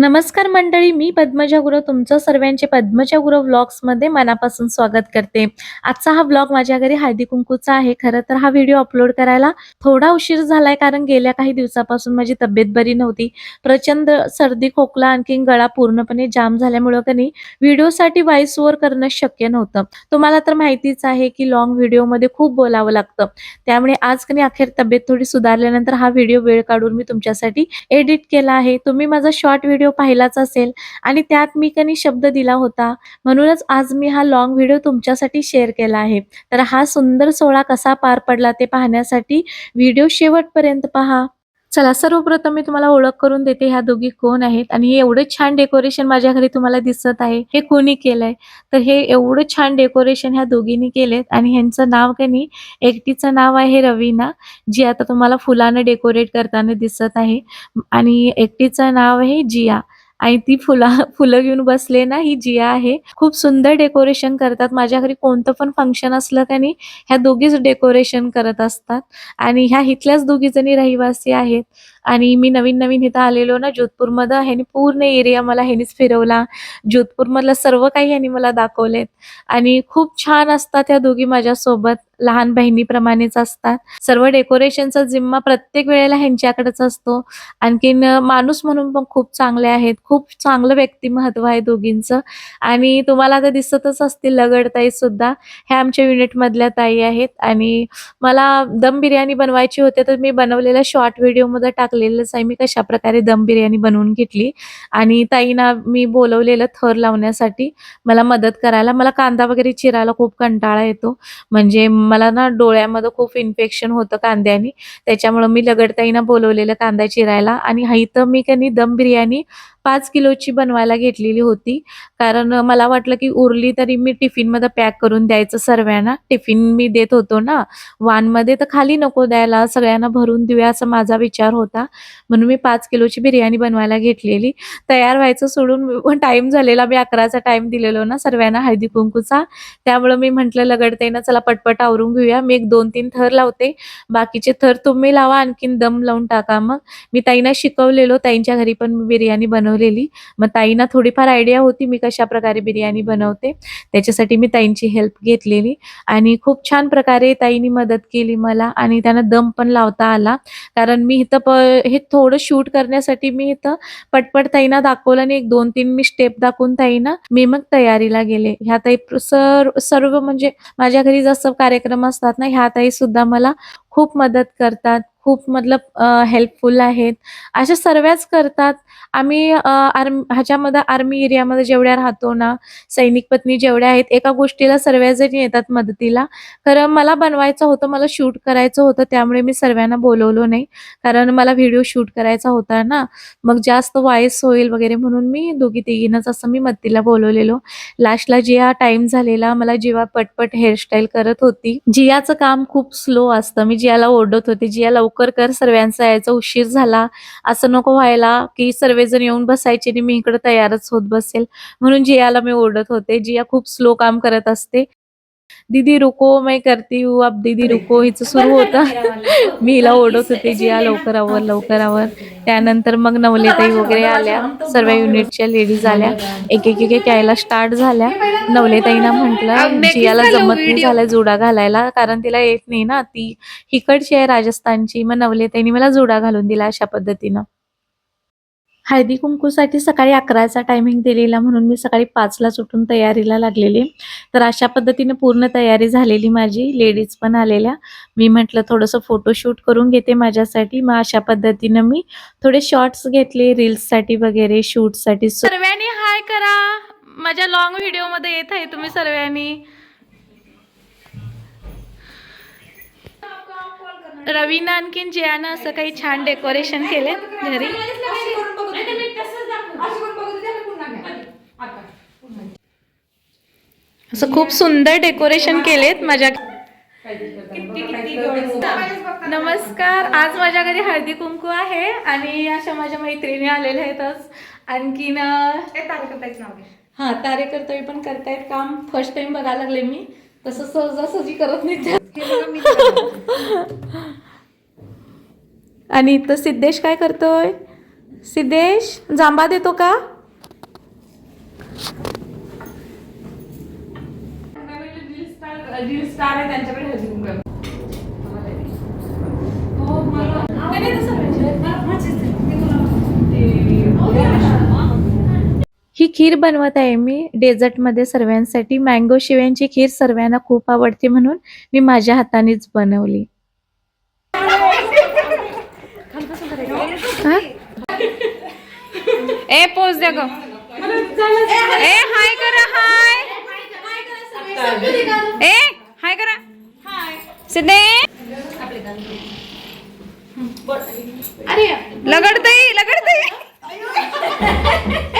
नमस्कार मंडळी मी पद्मजा गुरव तुमचं सर्वांचे पद्मजा गुरव व्लॉग्समध्ये मनापासून स्वागत करते. आजचा हा व्लॉग माझ्या घरी हळदी कुंकूचा आहे खरं तर हा व्हिडिओ अपलोड करायला थोडा उशीर झालाय कारण गेल्या काही दिवसापासून माझी तब्येत बरी नव्हती. प्रचंड सर्दी खोकला आणखी गळा पूर्णपणे जाम झाल्यामुळं कनी व्हिडिओसाठी व्हॉइस ओव्हर करणं शक्य नव्हतं. तुम्हाला तर माहितीच आहे की लॉंग व्हिडिओमध्ये खूप बोलावं लागतं. त्यामुळे आज कनी अखेर तब्येत थोडी सुधारल्यानंतर हा व्हिडिओ वेळ काढून मी तुमच्यासाठी एडिट केला आहे. तुम्ही माझा शॉर्ट व्हिडिओ पाहिलाच असेल. आणि त्यात मी कनी शब्द दिला होता. म्हणूनच आज मी हा लॉंग व्हिडिओ तुमच्यासाठी शेअर केला आहे. तर हा सुंदर सोहळा कसा पार पडला ते पाहण्यासाठी व्हिडिओ शेवटपर्यंत पहा. चला सर्वप्रथम मी तुम्हाला ओळख करून देते ह्या दोघी कोण आहेत. आणि हे एवढं छान डेकोरेशन माझ्या घरी तुम्हाला दिसत आहे. हे कोणी केलंय? तर हे एवढं छान डेकोरेशन ह्या दोघींनी केलेत. आणि ह्यांचं नाव का नाही एकटीचं नाव आहे रवीना जी आता तुम्हाला फुलानं डेकोरेट करताना दिसत आहे. आणि एकटीचं नाव आहे जिया. आणि ती फुला फुलं घेऊन बसले ना ही जिया आहे. खूप सुंदर डेकोरेशन करतात. माझ्या घरी कोणतं पण फंक्शन असलं का नाही ह्या दोघीच डेकोरेशन करत असतात. आणि ह्या इथल्याच दोघी जणी रहिवासी आहेत. आणि मी नवीन नवीन इथं आलेलो ना जोधपूरमध्ये ह्यानी पूर्ण एरिया मला ह्यानीच फिरवला. जोधपूरमधलं सर्व काही ह्यांनी मला दाखवलेत. आणि खूप छान असतात ह्या दोघी माझ्यासोबत. लहान बहिणीप्रमाणेच असतात. सर्व डेकोरेशनचा जिम्मा प्रत्येक वेळेला ह्यांच्याकडेच असतो. आणखीन माणूस म्हणून पण खूप चांगले आहेत. खूप चांगलं व्यक्तिमत्व आहे दोघींचं. आणि तुम्हाला आता दिसतच असतील लगडताई सुद्धा. ह्या आमच्या युनिटमधल्या ताई आहेत. आणि मला दम बिर्याणी बनवायची होते तर मी बनवलेल्या शॉर्ट व्हिडिओमध्ये टाकलेलंच आहे. मी कशा प्रकारे दम बिर्याणी बनवून घेतली. आणि ताईंना मी बोलवलेलं थर लावण्यासाठी मला मदत करायला. मला कांदा वगैरे चिरायला खूप कंटाळा येतो. म्हणजे मला ना डोळ्यामध्ये खूप इन्फेक्शन होतं कांद्यानी. त्याच्यामुळं मी लगडताईना बोलवलेलं कांदा चिरायला आणि हा इथं मी कनी दम बिर्याणी पाच किलोची बनवायला घेतलेली होती. कारण मला वाटलं की उरली तरी मी टिफिनमध्ये पॅक करून द्यायचं सर्वांना. टिफिन मी देत होतो ना. वानमध्ये तर खाली नको द्यायला सगळ्यांना भरून देऊया असा माझा विचार होता. म्हणून मी पाच किलोची बिर्याणी बनवायला घेतलेली. तयार व्हायचं सोडून टाईम झालेला. मी अकराचा टाईम दिलेलो ना सर्वांना हळदी कुंकूचा. त्यामुळं मी म्हटलं लगडते ना चला पटपट आवरून घेऊया. मी एक दोन तीन थर लावते. बाकीचे थर तुम्ही लावा. आणखीन दम लावून टाका मग. मी ताईंना शिकवलेलो. ताईंच्या घरी पण मी बिर्याणी बनवलेली. मग ताईंना थोडीफार आयडिया होती मी कशा प्रकारे बिर्याणी बनवते. त्याच्यासाठी मी ताईंची हेल्प घेतलेली आणि खूप छान प्रकारे ताईंनी मदत केली मला आणि त्यांना दम पण लावता आला. कारण मी इथं प हे थोडं शूट करण्यासाठी मी इथं पटपट ताईंना दाखवलं आणि एक दोन तीन मी स्टेप दाखवून ताईंना मी मग तयारीला गेले. ह्या ताई सर्व सर्व म्हणजे माझ्या घरी जसं कार्यक्रम असतात ना ह्या ताई सुद्धा मला खूप मदत करतात. खूप मतलब हेल्पफुल आहेत. अशा सर्वच करतात. आम्ही आर्मी ह्याच्यामध्ये आर्मी एरियामध्ये जेवढ्या राहतो ना सैनिक पत्नी जेवढ्या आहेत एका गोष्टीला सर्वजणी येतात मदतीला. कारण मला बनवायचं होतं मला शूट करायचं होतं त्यामुळे मी सर्वांना बोलवलो नाही. कारण मला व्हिडिओ शूट करायचा होता ना मग जास्त वॉइस होईल वगैरे म्हणून मी दोघी तिघीनच असं मी मदतीला बोलवलेलो. लास्टला जिया टाइम झालेला मला जिवा पटपट हेअरस्टाईल करत होती. जियाचं काम खूप स्लो असतं. मी जियाला ओरडत होते जिया लवकर कर सर्वांचा यायचा उशीर झाला. असं नको व्हायला की सर्वजण येऊन बसायचे आणि मी इकडे तयारच होत बसेल. म्हणून जियाला मी ओरडत होते. जिया खूप स्लो काम करत असते. दीदी रुको मैं करती हूँ. अब दीदी रुको. हिचं सुरू होतं. मी हिला ओरडत होते. जिया लवकर आवर लवकर आवर. त्यानंतर मग नवलेताई वगैरे आल्या. सर्व युनिटच्या लेडीज आल्या. एक एक एक एक यायला स्टार्ट झाल्या. नवलेताईंना म्हटलं जियाला जमत नाही झालं जुडा घालायला कारण तिला येत नाही ना ती हिकडची आहे राजस्थानची मग नवलेताईंनी मला जुडा घालून दिला अशा पद्धतीनं. हळदी कुंकूसाठी सकाळी अकराचा टायमिंग दिलेला म्हणून मी सकाळी पाचलाच उठून तयारीला लागलेली. तर अशा पद्धतीने पूर्ण तयारी झालेली माझी लेडीज पण आलेल्या. मी म्हटलं थोडंसं फोटोशूट करून घेते माझ्यासाठी. मग अशा पद्धतीनं मी थोडे शॉर्ट्स घेतले रील्ससाठी वगैरे शूटसाठी सर्वांनी हाय करा. माझ्या लॉंग व्हिडिओमध्ये येत आहे तुम्ही सर्वांनी. रवीनं आणखीन जियानं असं काही छान डेकोरेशन केले घरी. असं खूप सुंदर डेकोरेशन केलेत माझ्या नमस्कार. आज माझ्या घरी हळदी कुंकू आहे आणि अशा माझ्या मैत्रिणी आलेल्या आहेतच आणखीन हा कार्यकर्ते पण करतायत काम. फर्स्ट टाइम बघायला लागले मी. तसं सहजासहजी करत नाही आणि इथं सिद्धेश काय करतोय? सिद्धेश जांबा देतो का? रील स्टार आहे त्यांच्याकडे ही खीर बनवत आहे मी. डेझर्टमध्ये सर्वांसाठी. मँगो शिव्यांची खीर सर्वांना खूप आवडते म्हणून मी माझ्या हातानेच बनवली? ए पोच द्या ग. ए हाय करा हाय. ए हाय करा. सिद्धे. लगडतई लगडतई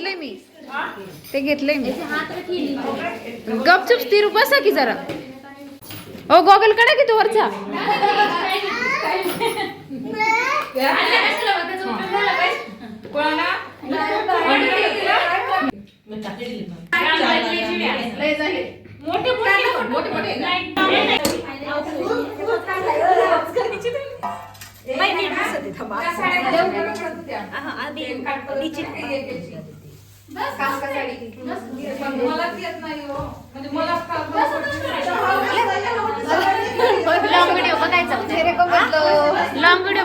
घेतलंय मी. ते घेतलंय मी. गपचूप स्थिर बसा की जरा. ओ गॉगल काढा की तो वरचा.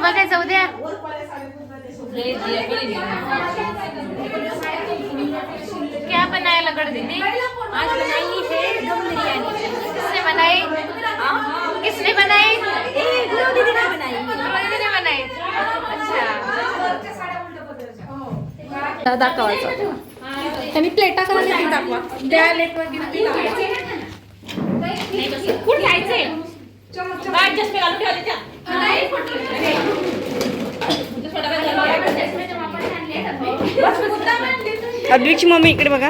बघायचा उद्या क्या बनाया लगड़ दीदी आज बनाई है दम बिरयानी किसने बनाई? किसने बनाई दीदी ने बनाई दीदी ने बनाई अच्छा त्यांनी प्लेटा करा दाखवा त्या लेट कुठे घ्यायचंय अद्विकची मम्मी इकडे बघा.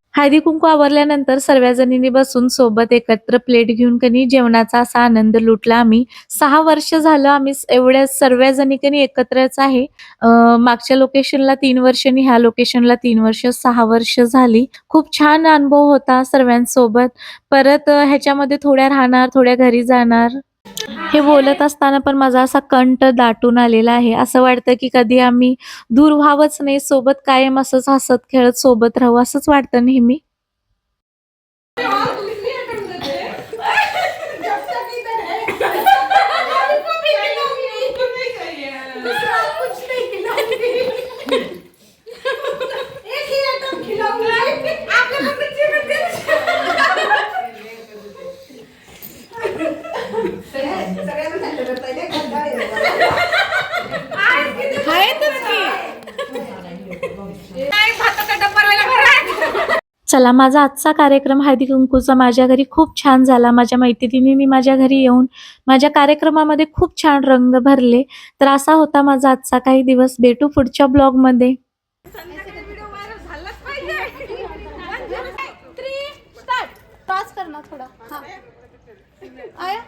हळदी कुंकू आवरल्यानंतर सर्व जणींनी बसून सोबत एकत्र प्लेट घेऊन कनी जेवणाचा असा आनंद लुटला आम्ही. सहा वर्ष झालं आम्ही एवढ्या सर्व जणी कनी एकत्रच आहे. मागच्या लोकेशनला तीन वर्ष आणि ह्या लोकेशनला तीन वर्ष सहा वर्ष झाली. खूप छान अनुभव होता सर्वांसोबत परत ह्याच्यामध्ये थोड्या राहणार थोड्या घरी जाणार. हे बोलत असताना पण माझा असा कंठ दाटून आलेला आहे. असं वाटतं की कधी आम्ही दूर व्हावंच नाही सोबत कायम असंच हसत खेळत सोबत राहू असंच वाटतं नेहमी. चला माझा आजचा कार्यक्रम हळदी कुंकूचा माझ्या घरी खूप छान झाला. माझ्या मैत्रिणींनी माझ्या घरी येऊन माझ्या कार्यक्रमामध्ये खूप छान रंग भरले. तर असा होता माझा आजचा काही दिवस. भेटू पुढच्या ब्लॉगमध्ये. थोड़ा. आया?